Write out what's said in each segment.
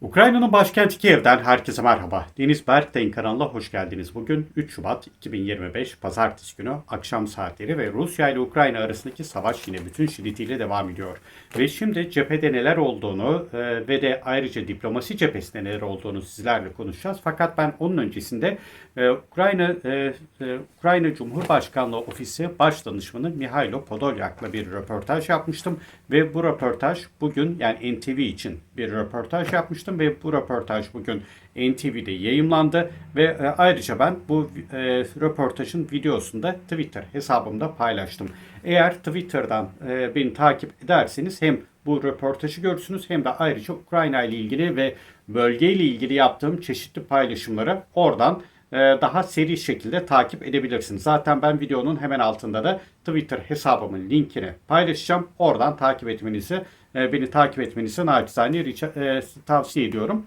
Ukrayna'nın başkenti Kiev'den herkese merhaba. Deniz Berk'teyim kanalına hoş geldiniz. Bugün 3 Şubat 2025 Pazartesi günü akşam saatleri ve Rusya ile Ukrayna arasındaki savaş yine bütün şiddetiyle devam ediyor. Ve şimdi cephede neler olduğunu e, ve de ayrıca diplomasi cephesinde neler olduğunu sizlerle konuşacağız. Fakat ben onun öncesinde e, Ukrayna e, e, Ukrayna Cumhurbaşkanlığı Ofisi Başdanışmanı Mihailo Podolyak'la bir röportaj yapmıştım ve bu röportaj bugün yani NTV için bir röportaj yapmıştım ve bu röportaj bugün NTV'de yayımlandı ve e, ayrıca ben bu e, röportajın videosunu da Twitter hesabımda paylaştım. Eğer Twitter'dan e, beni takip ederseniz hem bu röportajı görürsünüz hem de ayrıca Ukrayna ile ilgili ve bölge ile ilgili yaptığım çeşitli paylaşımları oradan e, daha seri şekilde takip edebilirsiniz. Zaten ben videonun hemen altında da Twitter hesabımın linkini paylaşacağım. Oradan takip etmenizi, e, beni takip etmenizi naçizane e, tavsiye ediyorum.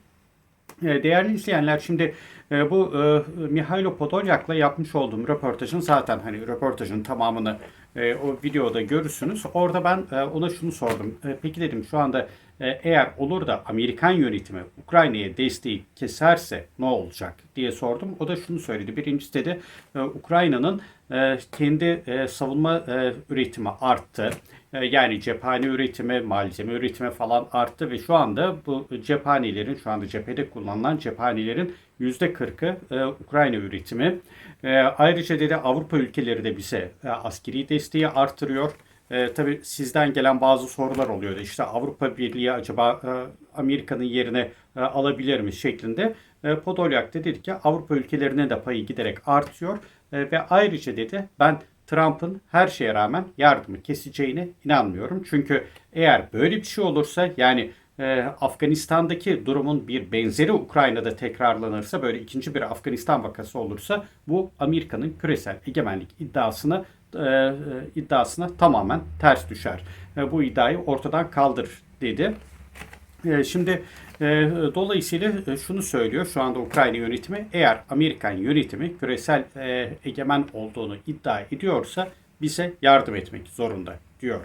E, Değerli izleyenler şimdi e, bu e, Mihailo Podolyak'la yapmış olduğum röportajın zaten hani röportajın tamamını e, o videoda görürsünüz. Orada ben e, ona şunu sordum. E, Peki dedim şu anda e, eğer olur da Amerikan yönetimi Ukrayna'ya desteği keserse ne olacak diye sordum. O da şunu söyledi. Birincisi dedi e, Ukrayna'nın e, kendi e, savunma e, üretimi arttı. E, Yani cephane üretimi, malzeme üretimi falan arttı ve şu anda bu cephanelerin, şu anda cephede kullanılan cephanelerin %40'ı e, Ukrayna üretimi. E, ayrıca dedi Avrupa ülkeleri de bize e, askeri desteği artırıyor. E, tabii sizden gelen bazı sorular oluyordu. İşte Avrupa Birliği acaba e, Amerika'nın yerine e, alabilir mi şeklinde. E, Podolyak da dedi ki Avrupa ülkelerine de payı giderek artıyor. E, ve ayrıca dedi ben Trump'ın her şeye rağmen yardımı keseceğine inanmıyorum. Çünkü eğer böyle bir şey olursa yani e, Afganistan'daki durumun bir benzeri Ukrayna'da tekrarlanırsa böyle ikinci bir Afganistan vakası olursa bu Amerika'nın küresel egemenlik iddiasını e, e, iddiasına tamamen ters düşer. E, bu iddiayı ortadan kaldır dedi. E, Şimdi e, dolayısıyla e, şunu söylüyor şu anda Ukrayna yönetimi eğer Amerikan yönetimi küresel e, egemen olduğunu iddia ediyorsa bize yardım etmek zorunda diyor.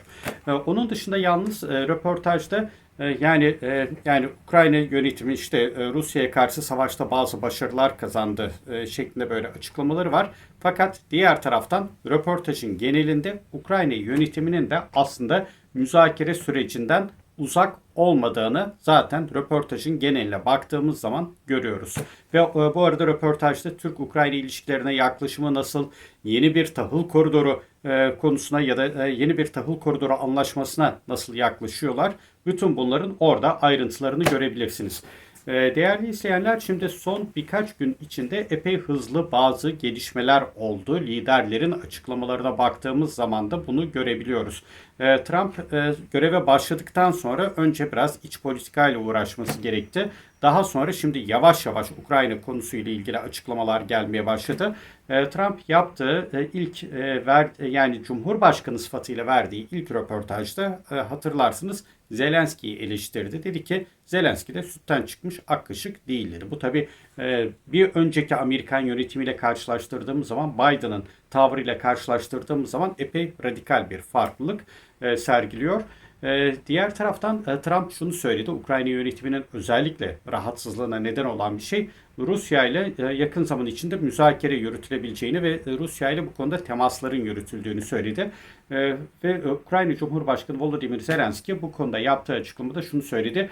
E, Onun dışında yalnız e, röportajda yani e, yani Ukrayna yönetimi işte e, Rusya'ya karşı savaşta bazı başarılar kazandı e, şeklinde böyle açıklamaları var. Fakat diğer taraftan röportajın genelinde Ukrayna yönetiminin de aslında müzakere sürecinden uzak olmadığını zaten röportajın geneline baktığımız zaman görüyoruz. Ve e, bu arada röportajda Türk-Ukrayna ilişkilerine yaklaşımı nasıl, yeni bir tahıl koridoru e, konusuna ya da e, yeni bir tahıl koridoru anlaşmasına nasıl yaklaşıyorlar, bütün bunların orada ayrıntılarını görebilirsiniz. E, Değerli izleyenler şimdi son birkaç gün içinde epey hızlı bazı gelişmeler oldu. Liderlerin açıklamalarına baktığımız zaman da bunu görebiliyoruz. E, Trump e, göreve başladıktan sonra önce biraz iç politikayla uğraşması gerekti. Daha sonra şimdi yavaş yavaş Ukrayna konusuyla ilgili açıklamalar gelmeye başladı. E, Trump yaptığı e, ilk e, yani Cumhurbaşkanı sıfatıyla verdiği ilk röportajda hatırlarsınız Zelenski'yi eleştirdi. Dedi ki Zelenski de sütten çıkmış ak kaşık değil dedi. Bu tabi e, bir önceki Amerikan yönetimiyle karşılaştırdığımız zaman Biden'ın tavrıyla karşılaştırdığımız zaman epey radikal bir farklılık e, sergiliyor. E, diğer taraftan e, Trump şunu söyledi. Ukrayna yönetiminin özellikle rahatsızlığına neden olan bir şey Rusya ile e, yakın zaman içinde müzakere yürütülebileceğini ve e, Rusya ile bu konuda temasların yürütüldüğünü söyledi. E, ve Ukrayna Cumhurbaşkanı Volodymyr Zelenski bu konuda yaptığı açıklamada şunu söyledi.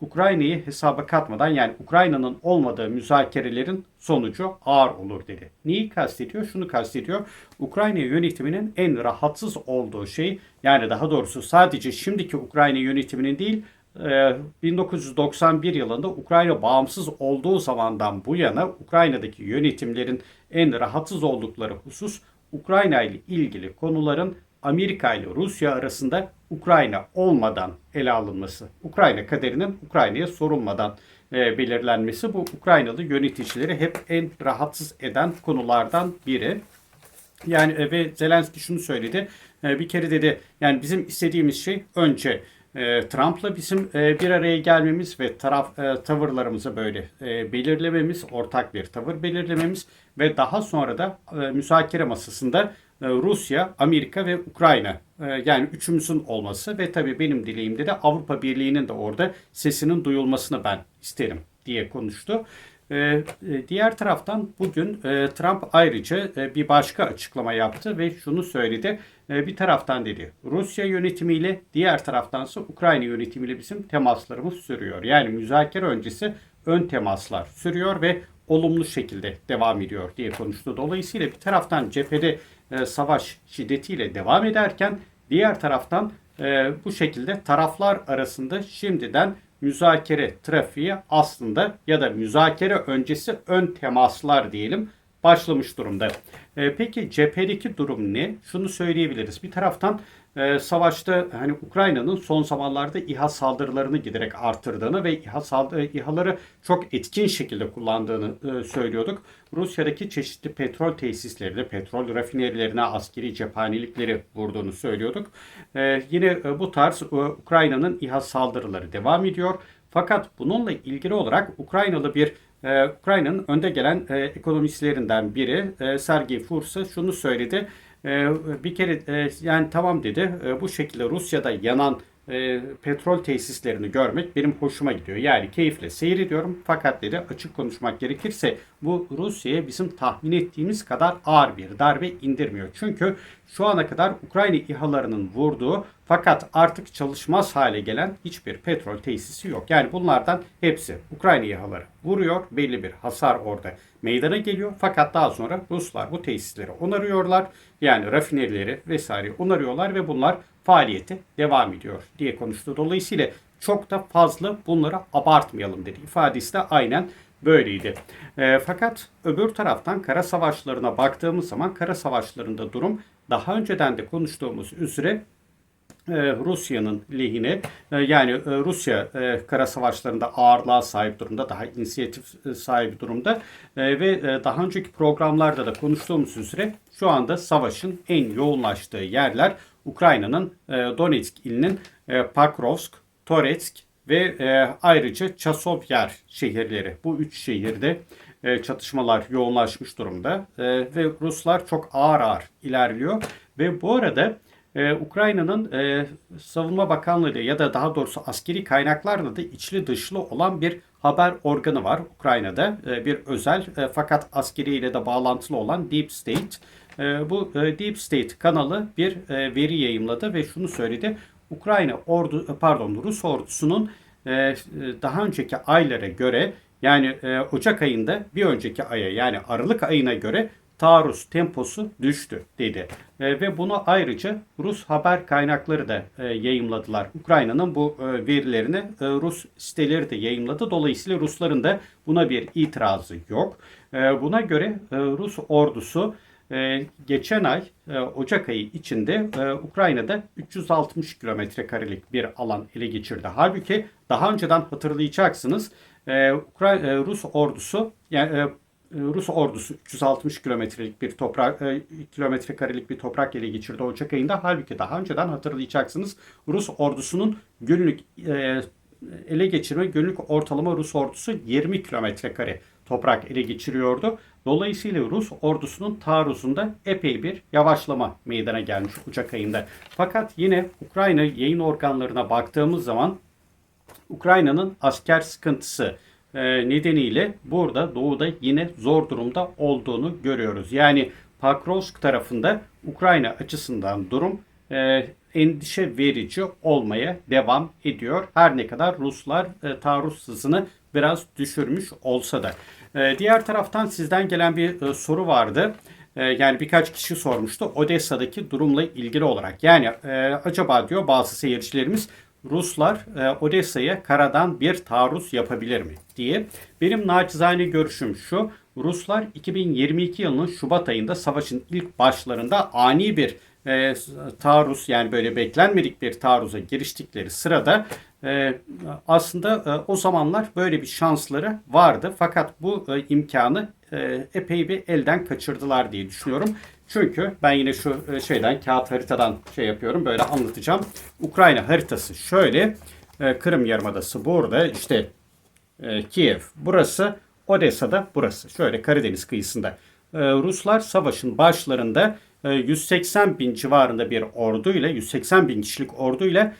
Ukrayna'yı hesaba katmadan yani Ukrayna'nın olmadığı müzakerelerin sonucu ağır olur dedi. Neyi kastediyor? Şunu kastediyor. Ukrayna yönetiminin en rahatsız olduğu şey yani daha doğrusu sadece şimdiki Ukrayna yönetiminin değil 1991 yılında Ukrayna bağımsız olduğu zamandan bu yana Ukrayna'daki yönetimlerin en rahatsız oldukları husus Ukrayna ile ilgili konuların Amerika ile Rusya arasında Ukrayna olmadan ele alınması. Ukrayna kaderinin Ukrayna'ya sorulmadan e, belirlenmesi bu Ukraynalı yöneticileri hep en rahatsız eden konulardan biri. Yani e, ve Zelenski şunu söyledi. E, bir kere dedi yani bizim istediğimiz şey önce e, Trump'la bizim e, bir araya gelmemiz ve taraf e, tavırlarımızı böyle e, belirlememiz, ortak bir tavır belirlememiz ve daha sonra da e, müzakere masasında Rusya, Amerika ve Ukrayna. Yani üçümüzün olması ve tabii benim dileğimde de Avrupa Birliği'nin de orada sesinin duyulmasını ben isterim diye konuştu. E, e, Diğer taraftan bugün e, Trump ayrıca e, bir başka açıklama yaptı ve şunu söyledi. Bir taraftan dedi Rusya yönetimiyle diğer taraftansa Ukrayna yönetimiyle bizim temaslarımız sürüyor. Yani müzakere öncesi ön temaslar sürüyor ve olumlu şekilde devam ediyor diye konuştu. Dolayısıyla bir taraftan cephede savaş şiddetiyle devam ederken diğer taraftan bu şekilde taraflar arasında şimdiden müzakere trafiği aslında ya da müzakere öncesi ön temaslar diyelim başlamış durumda. E, peki cephedeki durum ne? Şunu söyleyebiliriz. Bir taraftan e, savaşta hani Ukrayna'nın son zamanlarda İHA saldırılarını giderek artırdığını ve İHA saldı- İHA'ları çok etkin şekilde kullandığını e, söylüyorduk. Rusya'daki çeşitli petrol tesislerine, petrol rafinerilerine, askeri cephanelikleri vurduğunu söylüyorduk. E, yine e, bu tarz e, Ukrayna'nın İHA saldırıları devam ediyor. Fakat bununla ilgili olarak Ukraynalı bir ee, Ukrayna'nın önde gelen e, ekonomistlerinden biri e, Sergey Fursa şunu söyledi. E, bir kere e, yani tamam dedi. E, bu şekilde Rusya'da yanan e, petrol tesislerini görmek benim hoşuma gidiyor. Yani keyifle seyrediyorum fakat dedi açık konuşmak gerekirse bu Rusya'ya bizim tahmin ettiğimiz kadar ağır bir darbe indirmiyor. Çünkü şu ana kadar Ukrayna İHA'larının vurduğu fakat artık çalışmaz hale gelen hiçbir petrol tesisi yok. Yani bunlardan hepsi Ukrayna İHA'ları vuruyor. Belli bir hasar orada meydana geliyor. Fakat daha sonra Ruslar bu tesisleri onarıyorlar. Yani rafinerileri vesaire onarıyorlar ve bunlar faaliyete devam ediyor diye konuştu. Dolayısıyla çok da fazla bunları abartmayalım dedi. İfadesi de aynen böyleydi. E, fakat öbür taraftan kara savaşlarına baktığımız zaman kara savaşlarında durum daha önceden de konuştuğumuz üzere e, Rusya'nın lehine e, yani e, Rusya kara savaşlarında ağırlığa sahip durumda daha inisiyatif sahibi durumda ve daha önceki programlarda da konuştuğumuz üzere şu anda savaşın en yoğunlaştığı yerler Ukrayna'nın e, Donetsk ilinin e, Pakrovsk, Toretsk ve e, ayrıca Chasovyer şehirleri. Bu üç şehirde çatışmalar yoğunlaşmış durumda ve Ruslar çok ağır ağır ilerliyor ve bu arada ee, Ukrayna'nın e, savunma bakanlığı ya da daha doğrusu askeri kaynaklarla da içli dışlı olan bir haber organı var Ukrayna'da. E, bir özel e, fakat askeriyle de bağlantılı olan Deep State. E, bu e, Deep State kanalı bir e, veri yayımladı ve şunu söyledi. Ukrayna ordu e, pardon Rus ordusunun daha önceki aylara göre yani Ocak ayında bir önceki aya yani Aralık ayına göre taarruz temposu düştü dedi. Ve bunu ayrıca Rus haber kaynakları da e, yayımladılar. Ukrayna'nın bu verilerini Rus siteleri de yayımladı. Dolayısıyla Rusların da buna bir itirazı yok. Buna göre Rus ordusu e, geçen ay e, Ocak ayı içinde e, Ukrayna'da 360 kilometre karelik bir alan ele geçirdi. Halbuki daha önceden hatırlayacaksınız e, Ukra- e, Rus ordusu yani e, Rus ordusu 360 kilometrelik bir toprak e, kilometre karelik bir toprak ele geçirdi Ocak ayında. Halbuki daha önceden hatırlayacaksınız Rus ordusunun günlük e, ele geçirme günlük ortalama Rus ordusu 20 kilometre kare toprak ele geçiriyordu. Dolayısıyla Rus ordusunun taarruzunda epey bir yavaşlama meydana gelmiş Ocak ayında. Fakat yine Ukrayna yayın organlarına baktığımız zaman Ukrayna'nın asker sıkıntısı e, nedeniyle burada doğuda yine zor durumda olduğunu görüyoruz. Yani Pakrovsk tarafında Ukrayna açısından durum e, endişe verici olmaya devam ediyor. Her ne kadar Ruslar e, taarruz hızını biraz düşürmüş olsa da. E, diğer taraftan sizden gelen bir e, soru vardı. E, yani birkaç kişi sormuştu Odessa'daki durumla ilgili olarak. Yani e, acaba diyor bazı seyircilerimiz Ruslar e, Odessa'ya karadan bir taarruz yapabilir mi diye. Benim naçizane görüşüm şu. Ruslar 2022 yılının Şubat ayında savaşın ilk başlarında ani bir e, taarruz yani böyle beklenmedik bir taarruza giriştikleri sırada e, aslında e, o zamanlar böyle bir şansları vardı. Fakat bu e, imkanı e, epey bir elden kaçırdılar diye düşünüyorum. Çünkü ben yine şu e, şeyden kağıt haritadan şey yapıyorum böyle anlatacağım. Ukrayna haritası şöyle. E, Kırım Yarımadası burada işte Kiev burası Odessa'da burası. Şöyle Karadeniz kıyısında. Ruslar savaşın başlarında e, 180 bin civarında bir orduyla 180 bin kişilik orduyla e,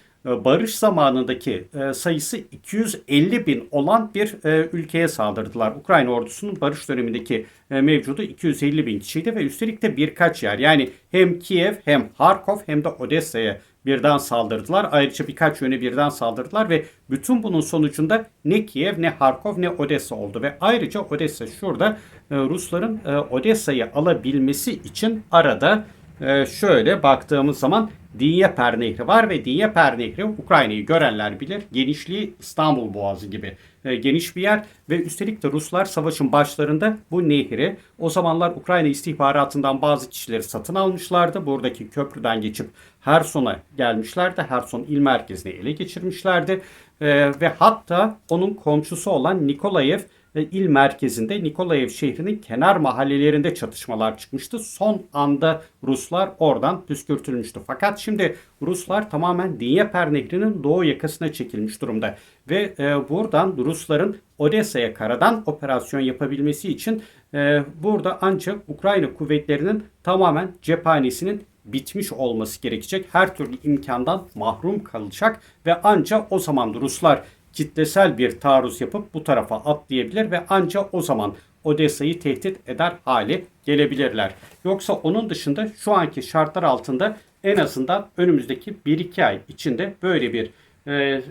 barış zamanındaki e, sayısı 250 bin olan bir e, ülkeye saldırdılar. Ukrayna ordusunun barış dönemindeki e, mevcudu 250 bin kişiydi ve üstelik de birkaç yer yani hem Kiev hem Harkov hem de Odessa'ya birden saldırdılar. Ayrıca birkaç yöne birden saldırdılar ve bütün bunun sonucunda ne Kiev ne Harkov ne Odessa oldu ve ayrıca Odessa şurada e, Rusların e, Odessa'yı alabilmesi için arada e, şöyle baktığımız zaman Dnieper Nehri var ve Dnieper Nehri Ukrayna'yı görenler bilir. Genişliği İstanbul Boğazı gibi e, geniş bir yer ve üstelik de Ruslar savaşın başlarında bu nehri o zamanlar Ukrayna istihbaratından bazı kişileri satın almışlardı. Buradaki köprüden geçip Herson'a gelmişlerdi. Herson il merkezini ele geçirmişlerdi. E, ve hatta onun komşusu olan Nikolaev e, il merkezinde Nikolaev şehrinin kenar mahallelerinde çatışmalar çıkmıştı. Son anda Ruslar oradan püskürtülmüştü. Fakat şimdi Ruslar tamamen Dnieper Nehri'nin doğu yakasına çekilmiş durumda. Ve e, buradan Rusların Odessa'ya karadan operasyon yapabilmesi için e, burada ancak Ukrayna kuvvetlerinin tamamen cephanesinin bitmiş olması gerekecek. Her türlü imkandan mahrum kalacak ve ancak o zaman Ruslar kitlesel bir taarruz yapıp bu tarafa atlayabilir ve ancak o zaman Odessa'yı tehdit eder hale gelebilirler. Yoksa onun dışında şu anki şartlar altında en azından önümüzdeki 1-2 ay içinde böyle bir e, e,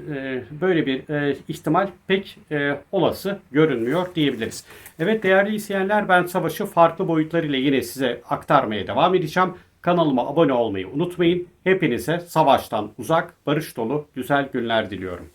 böyle bir e, ihtimal pek e, olası görünmüyor diyebiliriz. Evet değerli izleyenler ben savaşı farklı boyutlarıyla yine size aktarmaya devam edeceğim. Kanalıma abone olmayı unutmayın. Hepinize savaştan uzak, barış dolu güzel günler diliyorum.